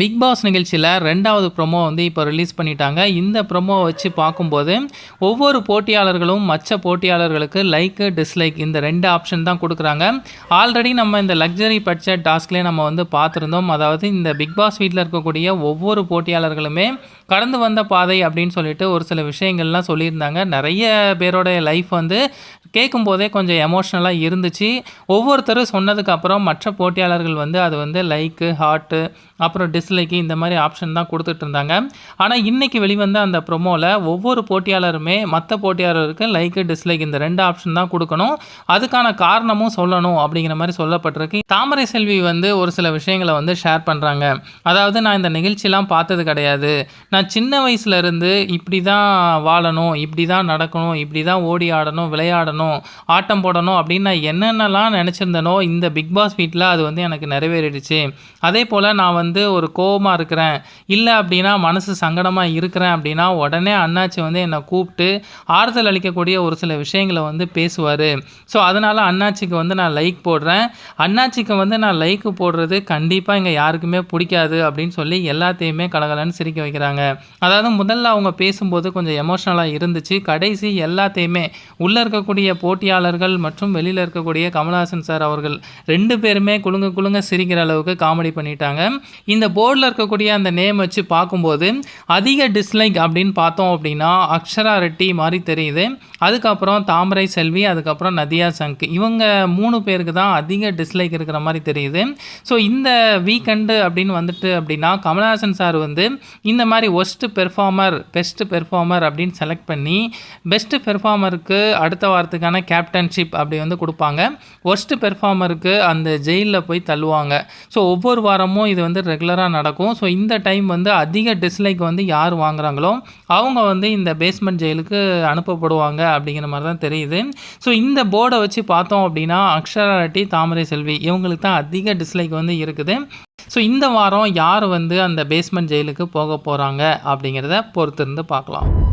Big pass நிகழ்ச்சியில் ரெண்டாவது promo வந்து இப்போ ரிலீஸ் பண்ணிட்டாங்க. இந்த ப்ரொமோ வச்சு பார்க்கும்போது ஒவ்வொரு போட்டியாளர்களும் மற்ற போட்டியாளர்களுக்கு லைக்கு டிஸ்லைக் இந்த ரெண்டு ஆப்ஷன் தான் கொடுக்குறாங்க. ஆல்ரெடி நம்ம இந்த லக்ஸரி பட்ஜெட் டாஸ்க்லேயே நம்ம வந்து பார்த்துருந்தோம். அதாவது இந்த பிக் பாஸ் வீட்டில் இருக்கக்கூடிய ஒவ்வொரு போட்டியாளர்களுமே கடந்து வந்த பாதை அப்படின்னு சொல்லிட்டு ஒரு சில விஷயங்கள்லாம் சொல்லியிருந்தாங்க. நிறைய பேரோட லைஃப் வந்து கேட்கும்போதே கொஞ்சம் எமோஷ்னலாக இருந்துச்சு. ஒவ்வொருத்தரும் சொன்னதுக்கப்புறம் மற்ற போட்டியாளர்கள் வந்து அது வந்து லைக்கு ஹார்ட்டு அப்புறம் டிஸ் டிஸ்லைக்கு இந்த மாதிரி ஆப்ஷன் தான் கொடுத்துட்டு இருந்தாங்க. ஆனால் இன்றைக்கி வெளிவந்த அந்த ப்ரொமோவில் ஒவ்வொரு போட்டியாளருமே மற்ற போட்டியாளருக்கு லைக்கு டிஸ்லைக் இந்த ரெண்டு ஆப்ஷன் தான் கொடுக்கணும். அதுக்கான காரணமும் சொல்லணும் அப்படிங்கிற மாதிரி சொல்லப்பட்டிருக்கு. தாமரை செல்வி வந்து ஒரு சில விஷயங்களை வந்து ஷேர் பண்ணுறாங்க அதாவது நான் இந்த நிகழ்ச்சிலாம் பார்த்தது கிடையாது. நான் சின்ன வயசுலேருந்து இப்படி தான் வாழணும் இப்படி தான் நடக்கணும் இப்படி தான் ஓடி ஆடணும் விளையாடணும் ஆட்டம் போடணும் அப்படின்னு நான் என்னென்னலாம் நினச்சிருந்தேனோ இந்த பிக் பாஸ் வீட்டில் அது வந்து எனக்கு நிறைவேறிடுச்சு. அதே போல் நான் வந்து ஒரு கோவமாக இருக்கிறேன். இல்லை அப்படின்னா மனசு சங்கடமாக இருக்கிறேன் அப்படின்னா உடனே அண்ணாச்சி வந்து என்னை கூப்பிட்டு ஆறுதல் அளிக்கக்கூடிய ஒரு சில விஷயங்களை வந்து பேசுவார். ஸோ அதனால் அண்ணாச்சிக்கு வந்து நான் லைக் போடுறேன். அண்ணாச்சிக்கு வந்து நான் லைக் போடுறது கண்டிப்பாக இங்கே யாருக்குமே பிடிக்காது அப்படின்னு சொல்லி எல்லாத்தையுமே கலகலன்னு சிரிக்க வைக்கிறாங்க. அதாவது முதல்ல அவங்க பேசும்போது கொஞ்சம் எமோஷ்னலாக இருந்துச்சு. கடைசி எல்லாத்தையுமே உள்ளே இருக்கக்கூடிய போட்டியாளர்கள் மற்றும் வெளியில் இருக்கக்கூடிய கமல்ஹாசன் சார் அவர்கள் ரெண்டு பேருமே குலுங்க குலுங்க சிரிக்கிற அளவுக்கு காமெடி பண்ணிட்டாங்க. இந்த போர்டில் இருக்கக்கூடிய அந்த நேம் வச்சு பார்க்கும்போது அதிக டிஸ்லைக் அப்படின்னு பார்த்தோம் அப்படின்னா அக்ஷரா ரெட்டி மாதிரி தெரியுது. அதுக்கப்புறம் தாமரை செல்வி அதுக்கப்புறம் நதியா சங்க். இவங்க மூணு பேருக்கு தான் அதிக டிஸ்லைக் இருக்கிற மாதிரி தெரியுது. ஸோ இந்த வீக்கெண்டு அப்படின்னு வந்துட்டு அப்படின்னா கமல்ஹாசன் சார் வந்து இந்த மாதிரி ஒஸ்ட்டு பெர்ஃபார்மர் பெஸ்ட்டு பெர்ஃபார்மர் அப்படின்னு செலக்ட் பண்ணி பெஸ்ட்டு பெர்ஃபார்மருக்கு அடுத்த வாரத்துக்கான கேப்டன்ஷிப் அப்படி வந்து கொடுப்பாங்க. ஒஸ்ட்டு பெர்ஃபார்மருக்கு அந்த ஜெயிலில் போய் தள்ளுவாங்க. ஸோ ஒவ்வொரு வாரமும் இது வந்து ரெகுலராக நடக்கும். ஸோ இந்த டைம் வந்து அதிக டிஸ்லைக் வந்து யார் வாங்குறாங்களோ அவங்க வந்து இந்த பேஸ்மெண்ட் ஜெயிலுக்கு அனுப்பப்படுவாங்க அப்படிங்கிற மாதிரி தான் தெரியுது. ஸோ இந்த போர்டை வச்சு பார்த்தோம் அப்படின்னா அக்ஷராட்டி தாமரை செல்வி இவங்களுக்கு தான் அதிக டிஸ்லைக் வந்து இருக்குது. ஸோ இந்த வாரம் யார் வந்து அந்த பேஸ்மெண்ட் ஜெயிலுக்கு போக போகிறாங்க அப்படிங்கிறத பொறுத்திருந்து பார்க்கலாம்.